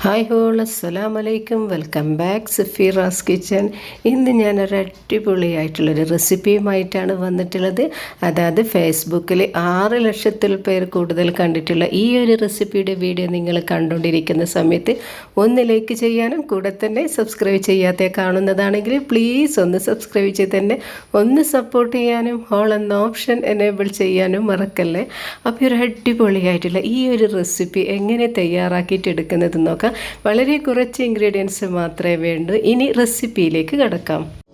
Hi whole അസ്സലാം വലൈക്കും welcome back Safeera's kitchen ഇന്ന് ഞാൻ ഞാനൊരു അടിപൊളിയായിട്ടുള്ളൊരു റെസിപ്പിയുമായിട്ടാണ് വന്നിട്ടുള്ളത്. അതായത് ഫേസ്ബുക്കിൽ ആറ് ലക്ഷത്തിൽ പേർ കൂടുതൽ കണ്ടിട്ടുള്ള ഈ ഒരു റെസിപ്പിയുടെ വീഡിയോ നിങ്ങൾ കണ്ടുകൊണ്ടിരിക്കുന്ന സമയത്ത് ഒന്ന് ലൈക്ക് ചെയ്യാനും കൂടെ തന്നെ സബ്സ്ക്രൈബ് ചെയ്യാത്ത കാണുന്നതാണെങ്കിൽ പ്ലീസ് ഒന്ന് സബ്സ്ക്രൈബ് ചെയ്ത് തന്നെ ഒന്ന് സപ്പോർട്ട് ചെയ്യാനും ഹോൾ എന്ന ഓപ്ഷൻ എനേബിൾ ചെയ്യാനും മറക്കല്ലേ? അപ്പോൾ ഒരു അടിപൊളിയായിട്ടുള്ള ഈ ഒരു റെസിപ്പി എങ്ങനെ തയ്യാറാക്കിയിട്ട് എടുക്കുന്നത് നോക്കാം. വളരെ കുറച്ച് ഇൻഗ്രീഡിയൻസ് മാത്രമേ വേണ്ടൂ. ഇനി റെസിപ്പിയിലേക്ക് കിടക്കാം.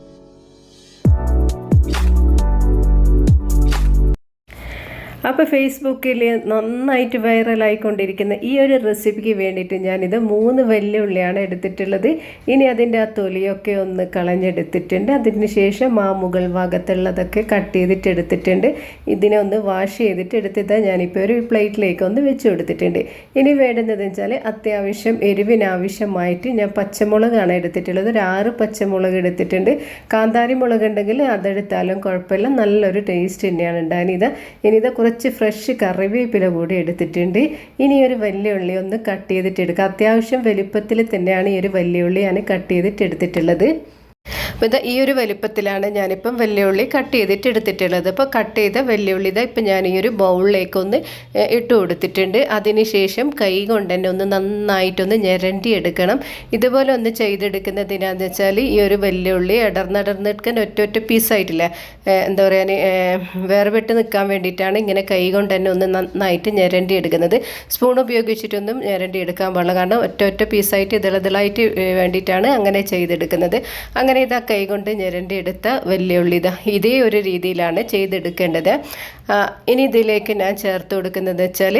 അപ്പോൾ ഫേസ്ബുക്കിൽ നന്നായിട്ട് വൈറലായിക്കൊണ്ടിരിക്കുന്ന ഈ ഒരു റെസിപ്പിക്ക് വേണ്ടിയിട്ട് ഞാനിത് മൂന്ന് വെല്ലുള്ളിയാണ് എടുത്തിട്ടുള്ളത്. ഇനി അതിന്റെ ആ തൊലിയൊക്കെ ഒന്ന് കളഞ്ഞെടുത്തിട്ടുണ്ട്. അതിന് ശേഷം ആ മുകൾ ഭാഗത്തുള്ളതൊക്കെ കട്ട് ചെയ്തിട്ട് എടുത്തിട്ടുണ്ട് ഇതിനെ ഒന്ന് വാഷ് ചെയ്തിട്ട് എടുത്തിട്ട് ഞാനിപ്പോൾ ഒരു പ്ലേറ്റിലേക്ക് ഒന്ന് വെച്ച് കൊടുത്തിട്ടുണ്ട് ഇനി വേണ്ടുന്നത് വെച്ചാൽ അത്യാവശ്യം എരിവിനാവശ്യമായിട്ട് ഞാൻ പച്ചമുളകാണ് എടുത്തിട്ടുള്ളത്. ഒരു ആറ് പച്ചമുളക് എടുത്തിട്ടുണ്ട്. കാന്താരി മുളക് ഉണ്ടെങ്കിൽ അതെടുത്താലും കുഴപ്പമില്ല. നല്ലൊരു ടേസ്റ്റ് തന്നെയാണ് ഉണ്ടായത്. ഇനി ഇത് കുറച്ച് ഫ്രഷ് കറിവേപ്പില കൂടി എടുത്തിട്ടുണ്ട്. ഇനി ഒരു വലിയ ഒന്ന് കട്ട് ചെയ്തിട്ട് എടുക്കുക അത്യാവശ്യം വലിപ്പത്തിൽ തന്നെയാണ് ഈ ഒരു വലിയ ഞാൻ കട്ട് ചെയ്തിട്ട് എടുത്തിട്ടുള്ളത്. അപ്പോൾ ഇതാ ഈ ഒരു വലിപ്പത്തിലാണ് ഞാനിപ്പം വെല്ലുള്ളി കട്ട് ചെയ്തിട്ട് എടുത്തിട്ടുള്ളത്. അപ്പോൾ കട്ട് ചെയ്ത വെല്ലുള്ളി ഇതാ ഇപ്പം ഞാൻ ഈ ഒരു ബൗളിലേക്കൊന്ന് ഇട്ട് കൊടുത്തിട്ടുണ്ട്. അതിനുശേഷം കൈ കൊണ്ട് തന്നെ ഒന്ന് നന്നായിട്ടൊന്ന് ഞരണ്ടി എടുക്കണം ഇതുപോലെ ഒന്ന് ചെയ്തെടുക്കുന്നതിനാന്ന് വെച്ചാൽ ഈ ഒരു വെല്ലുള്ളി അടർന്നടർന്നെടുക്കാൻ ഒറ്റ ഒറ്റ പീസായിട്ടില്ല എന്താ പറയുക വേറെ വിട്ട് നിൽക്കാൻ വേണ്ടിയിട്ടാണ് ഇങ്ങനെ കൈ കൊണ്ട് തന്നെ ഒന്ന് നന്നായിട്ട് ഞരണ്ടി എടുക്കുന്നത് സ്പൂൺ ഉപയോഗിച്ചിട്ടൊന്നും ഞരണ്ടി എടുക്കാൻ പാടില്ല. കാരണം ഒറ്റ ഒറ്റ പീസായിട്ട് ഇതളതിളായിട്ട് വേണ്ടിയിട്ടാണ് അങ്ങനെ ചെയ്തെടുക്കുന്നത്. അങ്ങനെ ഇതാ കൈകൊണ്ട് ഞെരണ്ടി എടുത്ത വെല്ലുള്ളി ഇതാ. ഇതേ ഒരു രീതിയിലാണ് ചെയ്തെടുക്കേണ്ടത്. ഇനി ഇതിലേക്ക് ഞാൻ ചേർത്ത് കൊടുക്കുന്നത് വെച്ചാൽ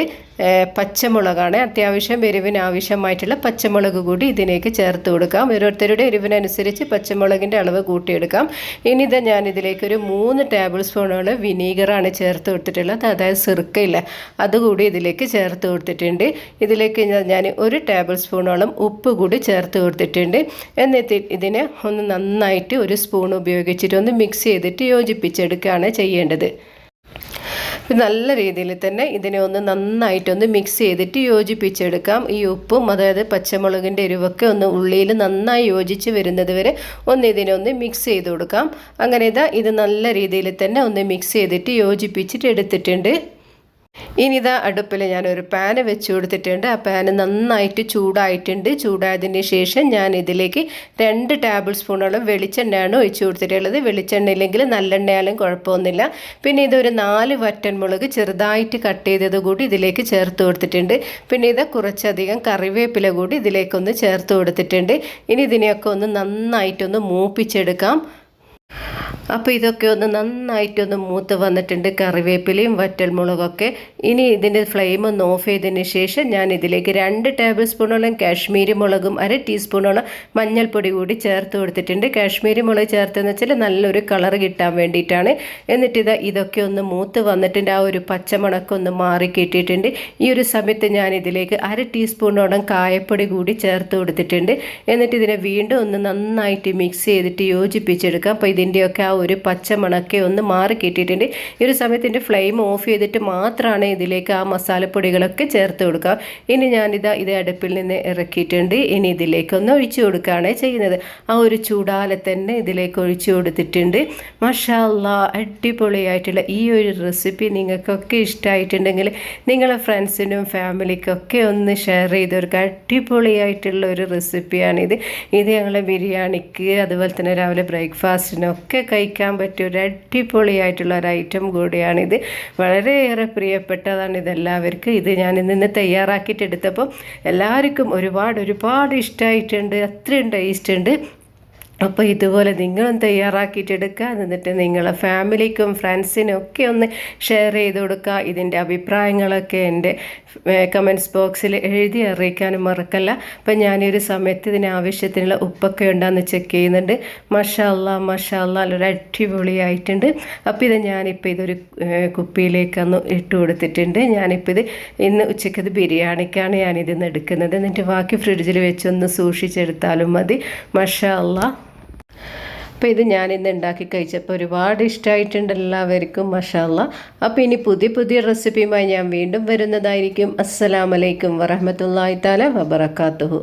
പച്ചമുളകാണ്. അത്യാവശ്യം എരിവിന് ആവശ്യമായിട്ടുള്ള പച്ചമുളക് കൂടി ഇതിലേക്ക് ചേർത്ത് കൊടുക്കാം. ഓരോരുത്തരുടെ എരിവിനനുസരിച്ച് പച്ചമുളകിന്റെ അളവ് കൂട്ടിയെടുക്കാം. ഇനി ഇത് ഞാൻ ഇതിലേക്ക് ഒരു മൂന്ന് ടേബിൾ സ്പൂണുകൾ വിനീഗറാണ് ചേർത്ത് കൊടുത്തിട്ടുള്ളത്. അതായത് സിർക്കയില്ല. അതുകൂടി ഇതിലേക്ക് ചേർത്ത് കൊടുത്തിട്ടുണ്ട്. ഇതിലേക്ക് ഞാൻ ഒരു ടേബിൾ സ്പൂണോളം ഉപ്പ് കൂടി ചേർത്ത് കൊടുത്തിട്ടുണ്ട്. എന്നിട്ട് ഇതിനെ ഒന്ന് നന്നായിട്ട് ഒരു സ്പൂൺ ഉപയോഗിച്ചിട്ട് ഒന്ന് മിക്സ് ചെയ്തിട്ട് യോജിപ്പിച്ചെടുക്കുകയാണ് ചെയ്യേണ്ടത്. നല്ല രീതിയിൽ തന്നെ ഇതിനെ ഒന്ന് നന്നായിട്ടൊന്ന് മിക്സ് ചെയ്തിട്ട് യോജിപ്പിച്ചെടുക്കാം. ഈ ഉപ്പും അതായത് പച്ചമുളകിന്റെ എരിവൊക്കെ ഒന്ന് ഉള്ളിയിൽ നന്നായി യോജിച്ച് വരുന്നത് വരെ ഒന്ന് ഇതിനെ ഒന്ന് മിക്സ് ചെയ്ത് കൊടുക്കാം. അങ്ങനെ ഇതാ ഇത് നല്ല രീതിയിൽ തന്നെ ഒന്ന് മിക്സ് ചെയ്തിട്ട് യോജിപ്പിച്ചിട്ട് എടുത്തിട്ടുണ്ട്. ഇനി ഇതാ അടുപ്പിൽ ഞാനൊരു പാന് വെച്ച് കൊടുത്തിട്ടുണ്ട്. ആ പാന് നന്നായിട്ട് ചൂടായിട്ടുണ്ട്. ചൂടായതിന് ശേഷം ഞാൻ ഇതിലേക്ക് രണ്ട് ടേബിൾ സ്പൂണോളം വെളിച്ചെണ്ണയാണ് ഒഴിച്ച് കൊടുത്തിട്ടുള്ളത്. വെളിച്ചെണ്ണ ഇല്ലെങ്കിൽ നല്ലെണ്ണയാലും കുഴപ്പമൊന്നുമില്ല. പിന്നെ ഇതൊരു നാല് വറ്റൻമുളക് ചെറുതായിട്ട് കട്ട് ചെയ്തത് കൂടി ഇതിലേക്ക് ചേർത്ത് കൊടുത്തിട്ടുണ്ട്. പിന്നെ ഇത് കുറച്ചധികം കറിവേപ്പില കൂടി ഇതിലേക്കൊന്ന് ചേർത്ത് കൊടുത്തിട്ടുണ്ട്. ഇനി ഇതിനെയൊക്കെ ഒന്ന് നന്നായിട്ടൊന്ന് മൂപ്പിച്ചെടുക്കാം. അപ്പോൾ ഇതൊക്കെ ഒന്ന് നന്നായിട്ടൊന്ന് മൂത്ത് വന്നിട്ടുണ്ട്. കറിവേപ്പിലയും വറ്റൽമുളകൊക്കെ. ഇനി ഇതിന്റെ ഫ്ലെയിം ഒന്ന് ഓഫ് ചെയ്തതിന് ശേഷം ഞാൻ ഇതിലേക്ക് രണ്ട് ടേബിൾ സ്പൂണോളം കാശ്മീരി മുളകും അര ടീസ്പൂണോളം മഞ്ഞൾപ്പൊടി കൂടി ചേർത്ത് കൊടുത്തിട്ടുണ്ട്. കാശ്മീരി മുളക് ചേർത്തെന്ന് വെച്ചാൽ നല്ലൊരു കളർ കിട്ടാൻ വേണ്ടിയിട്ടാണ്. എന്നിട്ട് ഇതാ ഇതൊക്കെ ഒന്ന് മൂത്ത് വന്നിട്ടുണ്ട്. ആ ഒരു പച്ചമുളക്കം ഒന്ന് മാറി കിട്ടിയിട്ടുണ്ട്. ഈ ഒരു സമയത്ത് ഞാൻ ഇതിലേക്ക് അര ടീസ്പൂണോളം കായപ്പൊടി കൂടി ചേർത്ത് കൊടുത്തിട്ടുണ്ട്. എന്നിട്ട് ഇതിനെ വീണ്ടും ഒന്ന് നന്നായിട്ട് മിക്സ് ചെയ്തിട്ട് യോജിപ്പിച്ചെടുക്കാം. അപ്പോൾ ഇതിന്റെയൊക്കെ ആ ഒരു പച്ച മണക്കെ ഒന്ന് മാറി കിട്ടിയിട്ടുണ്ട്. ഈ ഒരു സമയത്തിന്റെ ഫ്ലെയിം ഓഫ് ചെയ്തിട്ട് മാത്രമാണ് ഇതിലേക്ക് ആ മസാലപ്പൊടികളൊക്കെ ചേർത്ത് കൊടുക്കുക. ഇനി ഞാനിതാ ഇത് അടുപ്പിൽ നിന്ന് ഇറക്കിയിട്ടുണ്ട്. ഇനി ഇതിലേക്കൊന്ന് ഒഴിച്ചു കൊടുക്കുകയാണ് ചെയ്യുന്നത്. ആ ഒരു ചൂടാലെ തന്നെ ഇതിലേക്ക് ഒഴിച്ചു കൊടുത്തിട്ടുണ്ട്. മഷാല്ല അടിപൊളിയായിട്ടുള്ള ഈ ഒരു റെസിപ്പി നിങ്ങൾക്കൊക്കെ ഇഷ്ടമായിട്ടുണ്ടെങ്കിൽ നിങ്ങളെ ഫ്രണ്ട്സിനും ഫാമിലിക്കൊക്കെ ഒന്ന് ഷെയർ ചെയ്ത് കൊടുക്കുക. അടിപൊളിയായിട്ടുള്ള ഒരു റെസിപ്പിയാണിത് ഇത് ഞങ്ങളെ ബിരിയാണിക്ക് അതുപോലെ തന്നെ രാവിലെ ബ്രേക്ക്ഫാസ്റ്റിനൊക്കെ കഴിക്കാൻ പറ്റിയ ഒരു അടിപൊളിയായിട്ടുള്ള ഒരു ഐറ്റം കൂടിയാണിത്. വളരെയേറെ പ്രിയപ്പെട്ടതാണ് ഇതെല്ലാവർക്കും. ഇത് ഞാൻ ഇന്ന് തയ്യാറാക്കിയിട്ടെടുത്തപ്പം എല്ലാവർക്കും ഒരുപാട് ഒരുപാട് ഇഷ്ടമായിട്ടുണ്ട് അത്രയും ടേസ്റ്റ് ഉണ്ട്. അപ്പോൾ ഇതുപോലെ നിങ്ങളും തയ്യാറാക്കിയിട്ട് എടുക്കുക എന്നിട്ട് നിങ്ങളെ ഫാമിലിക്കും ഫ്രണ്ട്സിനും ഒക്കെ ഒന്ന് ഷെയർ ചെയ്ത് കൊടുക്കുക. ഇതിന്റെ അഭിപ്രായങ്ങളൊക്കെ എന്റെ കമന്റ്സ് ബോക്സിൽ എഴുതി അറിയിക്കാനും മറക്കല്ല. അപ്പം ഞാനൊരു സമയത്ത് ഇതിന് ആവശ്യത്തിനുള്ള ഉപ്പൊക്കെ ഉണ്ടെന്ന് ചെക്ക് ചെയ്യുന്നുണ്ട്. മഷാല്ല മഷാല്ല ഒരു അടിപൊളിയായിട്ടുണ്ട്. അപ്പോൾ ഇത് ഞാനിപ്പോൾ ഇതൊരു കുപ്പിയിലേക്കൊന്ന് ഇട്ട് കൊടുത്തിട്ടുണ്ട്. ഞാനിപ്പോൾ ഇത് ഇന്ന് ഉച്ചക്കത് ബിരിയാണിക്കാണ് ഞാനിതിന്ന് എടുക്കുന്നത്. എന്നിട്ട് ബാക്കി ഫ്രിഡ്ജിൽ വെച്ചൊന്ന് സൂക്ഷിച്ചെടുത്താലും മതി. മഷാല്ല അപ്പോൾ ഇത് ഞാൻ ഇന്ന് ഉണ്ടാക്കി കഴിച്ചപ്പോൾ ഒരുപാട് ഇഷ്ടമായിട്ടുണ്ട് എല്ലാവർക്കും മഷാല്ല അപ്പോൾ ഇനി പുതിയ പുതിയ റെസിപ്പിയുമായി ഞാൻ വീണ്ടും വരുന്നതായിരിക്കും. അസ്സലാമലൈക്കും വറഹമത്തല്ലാ താല വബർക്കാത്തുഹു